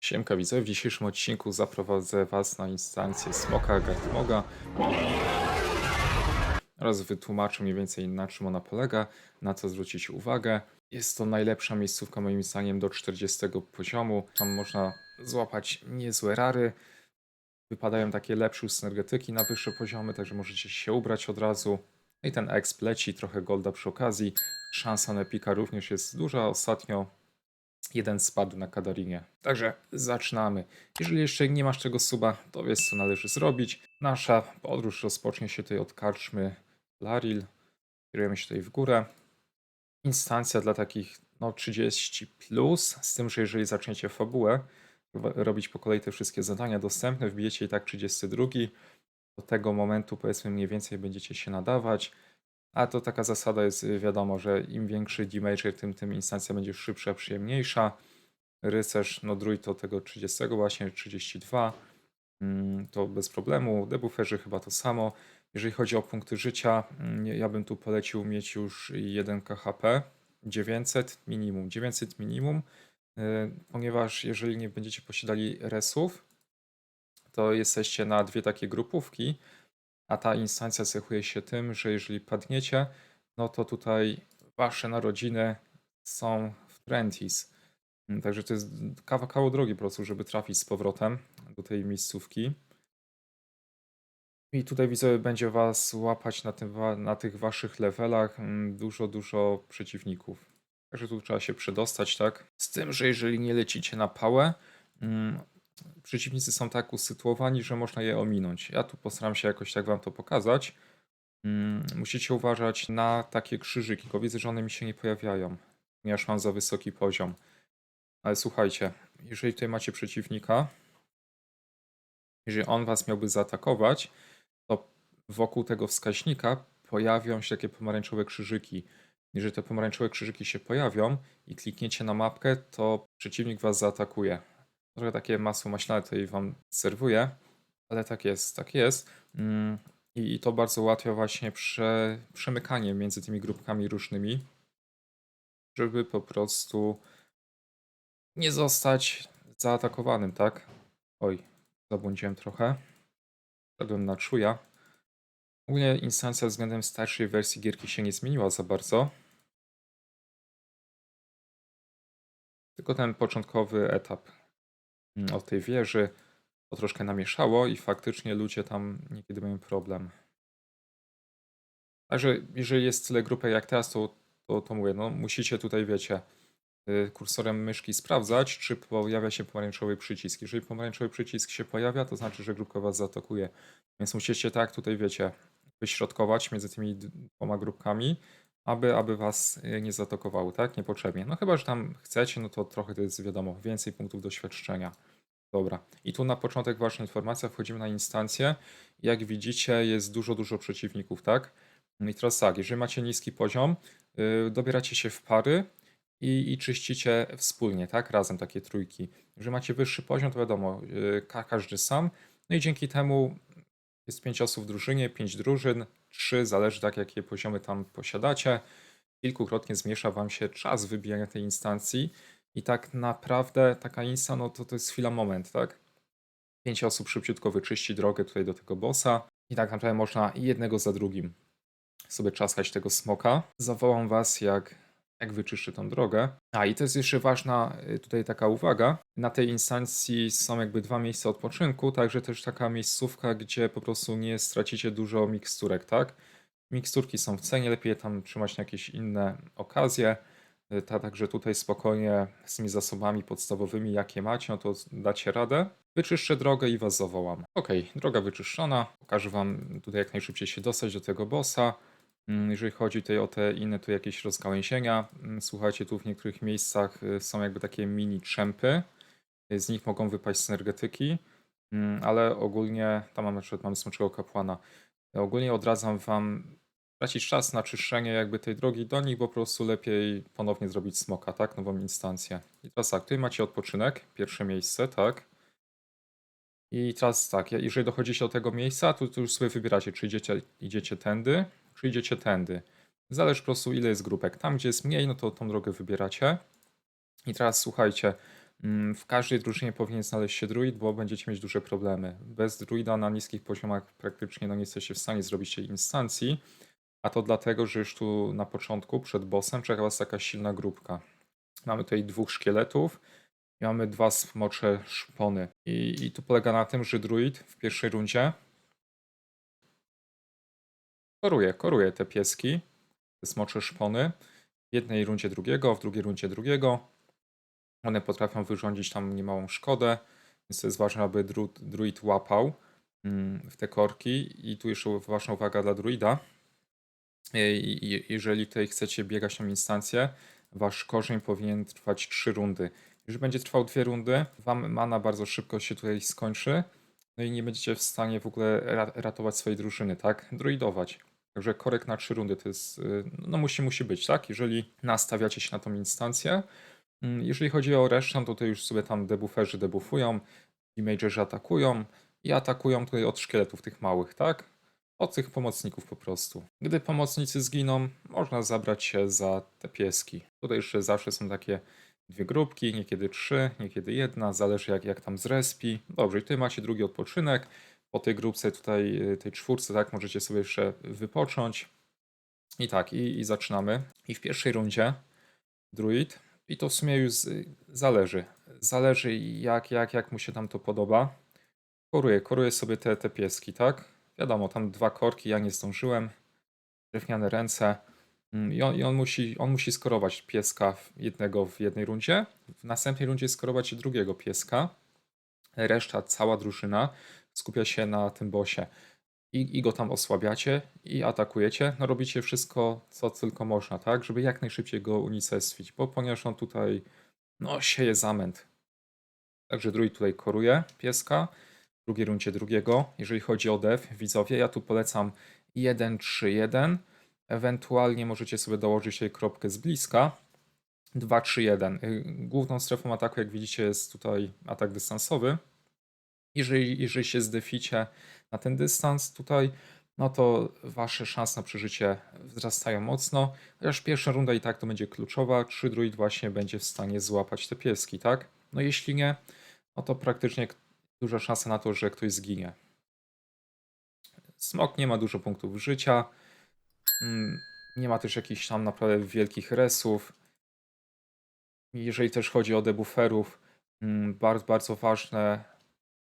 Siemka widzowie, w dzisiejszym odcinku zaprowadzę Was na instancję Smoka Gartmoga oraz wytłumaczę mniej więcej na czym ona polega, na co zwrócić uwagę. Jest to najlepsza miejscówka moim zdaniem do 40 poziomu. Tam można złapać niezłe rary. Wypadają takie lepsze synergetyki na wyższe poziomy, także możecie się ubrać od razu. No i ten exp leci, trochę golda przy okazji. Szansa na epika również jest duża. Ostatnio jeden spadł na Kadarinie. Także zaczynamy. Jeżeli jeszcze nie masz tego suba, to wiesz co należy zrobić. Nasza podróż rozpocznie się tutaj od karczmy Laril. Kierujemy się tutaj w górę. Instancja dla takich no 30 plus, z tym, że jeżeli zaczniecie fabułę, robić po kolei te wszystkie zadania dostępne, wbijecie i tak 32, do tego momentu powiedzmy mniej więcej będziecie się nadawać. A to taka zasada jest, y, wiadomo, że im większy damager, tym, tym instancja będzie szybsza, przyjemniejsza. Rycerz, no druid to tego 30 właśnie, 32, mm, to bez problemu. Debufferzy chyba to samo. Jeżeli chodzi o punkty życia, mm, ja bym tu polecił mieć już 1 KHP, 900 minimum, 900 minimum, y, ponieważ jeżeli nie będziecie posiadali resów, to jesteście na dwie takie grupówki, a ta instancja cechuje się tym, że jeżeli padniecie, no to tutaj wasze narodziny są w Trentis. Także to jest kawał, kawał drogi po prostu, żeby trafić z powrotem do tej miejscówki. I tutaj widzę, będzie was łapać na, tym, na tych waszych levelach mm, dużo, dużo przeciwników. Także tu trzeba się przedostać, tak? Z tym, że jeżeli nie lecicie na pałę, mm, przeciwnicy są tak usytuowani, że można je ominąć. Ja tu postaram się jakoś tak wam to pokazać. Mm, Musicie uważać na takie krzyżyki, bo widzę, że one mi się nie pojawiają, ponieważ mam za wysoki poziom. Ale słuchajcie, jeżeli tutaj macie przeciwnika, jeżeli on was miałby zaatakować, to wokół tego wskaźnika pojawią się takie pomarańczowe krzyżyki. Jeżeli te pomarańczowe krzyżyki się pojawią i klikniecie na mapkę, to przeciwnik was zaatakuje. Trochę takie masło maślane tutaj wam serwuję, ale tak jest, tak jest. Mm, I i to bardzo ułatwia właśnie prze, przemykanie między tymi grupkami różnymi, żeby po prostu nie zostać zaatakowanym, tak? Oj, zabłądziłem trochę. Wszedłem na czuja. Ogólnie instancja względem starszej wersji gierki się nie zmieniła za bardzo. Tylko ten początkowy etap od tej wieży to troszkę namieszało i faktycznie ludzie tam niekiedy mają problem. Także jeżeli jest tyle grupy jak teraz, to, to, to mówię, no musicie tutaj, wiecie, y, kursorem myszki sprawdzać, czy pojawia się pomarańczowy przycisk. Jeżeli pomarańczowy przycisk się pojawia, to znaczy, że grupka was zaatakuje. Więc musicie tak tutaj, wiecie, wyśrodkować między tymi dwoma grupkami, aby, aby was y, nie zaatakowały, tak? Niepotrzebnie. No chyba, że tam chcecie, no to trochę to jest, wiadomo, więcej punktów doświadczenia. Dobra. I tu na początek ważna informacja, wchodzimy na instancję. Jak widzicie, jest dużo, dużo przeciwników, tak? I teraz tak, jeżeli macie niski poziom, yy, dobieracie się w pary i, i czyścicie wspólnie, tak? Razem takie trójki. Jeżeli macie wyższy poziom, to wiadomo, yy, ka każdy sam. No i dzięki temu jest pięć osób w drużynie, pięć drużyn, trzy, zależy tak jakie poziomy tam posiadacie. Kilkukrotnie zmniejsza wam się czas wybijania tej instancji i tak naprawdę taka insta, no to to jest chwila, moment, tak? Pięć osób szybciutko wyczyści drogę tutaj do tego bossa i tak naprawdę można jednego za drugim sobie czaskać tego smoka. Zawołam was, jak, jak wyczyszczy tą drogę. A i to jest jeszcze ważna y, tutaj taka uwaga. Na tej instancji są jakby dwa miejsca odpoczynku, także też taka miejscówka, gdzie po prostu nie stracicie dużo miksturek, tak? Miksturki są w cenie, lepiej tam trzymać na jakieś inne okazje. Y, Ta, także tutaj spokojnie z tymi zasobami podstawowymi, jakie macie, no to dacie radę. Wyczyszczę drogę i was zawołam. Ok, droga wyczyszczona. Pokażę wam tutaj jak najszybciej się dostać do tego bossa. Mm, Jeżeli chodzi tutaj o te inne tu jakieś rozgałęzienia, mm, słuchajcie, tu w niektórych miejscach y, są jakby takie mini czempy. Y, Z nich mogą wypaść synergetyki, mm, ale ogólnie, tam mam na przykład mamy smoczego kapłana. Ogólnie odradzam wam tracić czas na czyszczenie jakby tej drogi do nich, bo po prostu lepiej ponownie zrobić smoka, tak? Nową instancję. I teraz tak, tutaj macie odpoczynek, pierwsze miejsce, tak? I teraz tak, jeżeli dochodzicie do tego miejsca, to, to już sobie wybieracie, czy idziecie, idziecie tędy, czy idziecie tędy. Zależy po prostu ile jest grupek. Tam, gdzie jest mniej, no to tą drogę wybieracie. I teraz słuchajcie, Mm, W każdej drużynie powinien znaleźć się druid, bo będziecie mieć duże problemy. Bez druida na niskich poziomach praktycznie no, nie jesteście w stanie zrobić tej instancji, a to dlatego, że już tu na początku, przed bossem, czeka was taka silna grupka. Mamy tutaj dwóch szkieletów i mamy dwa smocze szpony. I, I tu polega na tym, że druid w pierwszej rundzie koruje, koruje te pieski, te smocze szpony. W jednej rundzie drugiego, w drugiej rundzie drugiego. One potrafią wyrządzić tam niemałą szkodę, więc to jest ważne, aby dru, druid łapał mm, w te korki. I tu jeszcze ważna uwaga dla druida. Jeżeli tutaj chcecie biegać tą instancję, wasz korzeń powinien trwać 3 rundy. Jeżeli będzie trwał dwie rundy, wam mana bardzo szybko się tutaj skończy. No i nie będziecie w stanie w ogóle ra- ratować swojej drużyny, tak? Druidować. Także korek na 3 rundy to jest, y, no musi, musi być, tak? Jeżeli nastawiacie się na tą instancję. Mm, Jeżeli chodzi o resztę, to tutaj już sobie tam debufferzy debufują, imagerzy atakują i atakują tutaj od szkieletów tych małych, tak? Od tych pomocników po prostu. Gdy pomocnicy zginą, można zabrać się za te pieski. Tutaj jeszcze zawsze są takie dwie grupki, niekiedy trzy, niekiedy jedna, zależy jak, jak tam zrespi. Dobrze, i tutaj macie drugi odpoczynek. Po tej grupce tutaj, y, tej czwórce, tak, możecie sobie jeszcze wypocząć. I tak, i, i zaczynamy. I w pierwszej rundzie druid, i to w sumie już zależy. Zależy jak, jak, jak mu się tam to podoba. Koruje, koruje sobie te, te pieski, tak? Wiadomo, tam dwa korki, ja nie zdążyłem. Drewniane ręce. Mm, I on, i on, musi, on musi skorować pieska jednego w jednej rundzie. W następnej rundzie skorować drugiego pieska. Reszta, cała drużyna skupia się na tym bosie. I, I go tam osłabiacie i atakujecie. No robicie wszystko, co tylko można, tak? Żeby jak najszybciej go unicestwić, bo ponieważ on tutaj no, sieje zamęt. Także druid tutaj koruje pieska. W drugiej rundzie drugiego. Jeżeli chodzi o dev, widzowie, ja tu polecam 1-3-1. Ewentualnie możecie sobie dołożyć tutaj kropkę z bliska. 2-3-1. Y, Główną strefą ataku, jak widzicie, jest tutaj atak dystansowy. Jeżeli, jeżeli się zdeficie na ten dystans tutaj, no to wasze szanse na przeżycie wzrastają mocno. Chociaż pierwsza runda i tak to będzie kluczowa, czy druid właśnie będzie w stanie złapać te pieski, tak? No jeśli nie, no to praktycznie duża szansa na to, że ktoś zginie. Smok nie ma dużo punktów życia. Mm, Nie ma też jakichś tam naprawdę wielkich resów. Jeżeli też chodzi o debufferów, mm, bardzo, bardzo ważne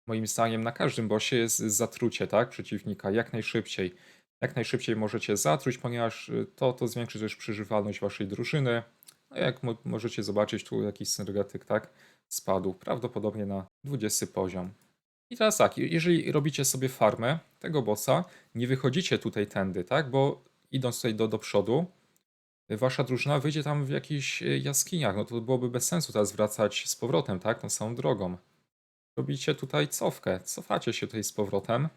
moim zdaniem na każdym bossie jest zatrucie, tak, przeciwnika, jak najszybciej. Jak najszybciej możecie zatruć, ponieważ y, to, to zwiększy też przeżywalność waszej drużyny. No jak mo możecie zobaczyć, tu jakiś synergetyk, tak, spadł prawdopodobnie na 20 poziom. I teraz tak, je- jeżeli robicie sobie farmę tego bossa, nie wychodzicie tutaj tędy, tak, bo idąc tutaj do, do przodu, wasza drużyna wyjdzie tam w jakichś y, jaskiniach, no to byłoby bez sensu teraz wracać z powrotem, tak, tą samą drogą robicie tutaj cofkę. Cofacie się tutaj z powrotem.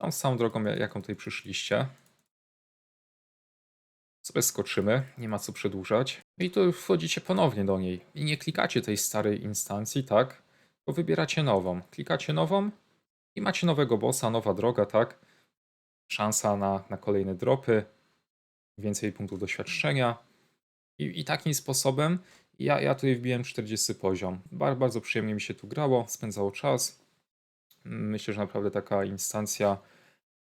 Tą samą drogą, ja- jaką tutaj przyszliście. Sobie skoczymy, nie ma co przedłużać. I tu wchodzicie ponownie do niej. I nie klikacie tej starej instancji, tak? Bo wybieracie nową. Klikacie nową i macie nowego bossa, nowa droga, tak? Szansa na, na kolejne dropy, więcej punktów doświadczenia. I, i takim sposobem ja, ja tutaj wbiłem 40 poziom. Bardzo, bardzo przyjemnie mi się tu grało, spędzało czas. Myślę, że naprawdę taka instancja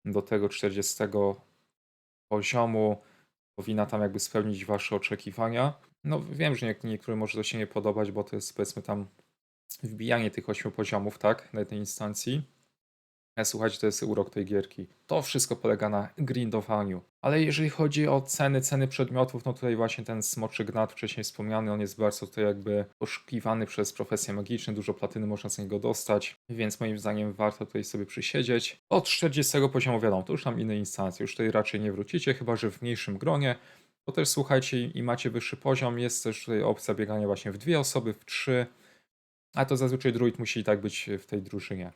do tego 40 poziomu powinna tam jakby spełnić Wasze oczekiwania. No wiem, że niek- niektórym może to się nie podobać, bo to jest powiedzmy tam wbijanie tych 8 poziomów, tak, na jednej instancji. Ale słuchajcie, to jest urok tej gierki. To wszystko polega na grindowaniu. Ale jeżeli chodzi o ceny, ceny przedmiotów, no tutaj właśnie ten smoczy gnat wcześniej wspomniany, on jest bardzo tutaj jakby poszukiwany przez profesje magiczne, dużo platyny można z niego dostać, więc moim zdaniem warto tutaj sobie przysiedzieć. Od 40 poziomu wiadomo, to już tam inne instancje, już tutaj raczej nie wrócicie, chyba że w mniejszym gronie. To też słuchajcie, i macie wyższy poziom, jest też tutaj opcja biegania właśnie w dwie osoby, w trzy, a to zazwyczaj druid musi i tak być w tej drużynie.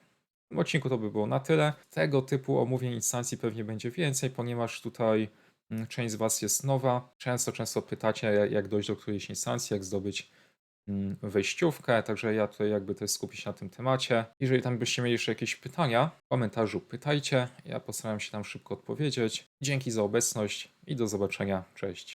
Tym odcinku to by było na tyle. Tego typu omówień instancji pewnie będzie więcej, ponieważ tutaj mm, część z Was jest nowa. Często, często pytacie, ja- jak dojść do którejś instancji, jak zdobyć mm, wejściówkę, także ja tutaj jakby też skupię się na tym temacie. Jeżeli tam byście mieli jeszcze jakieś pytania, w komentarzu pytajcie, ja postaram się tam szybko odpowiedzieć. Dzięki za obecność i do zobaczenia, cześć.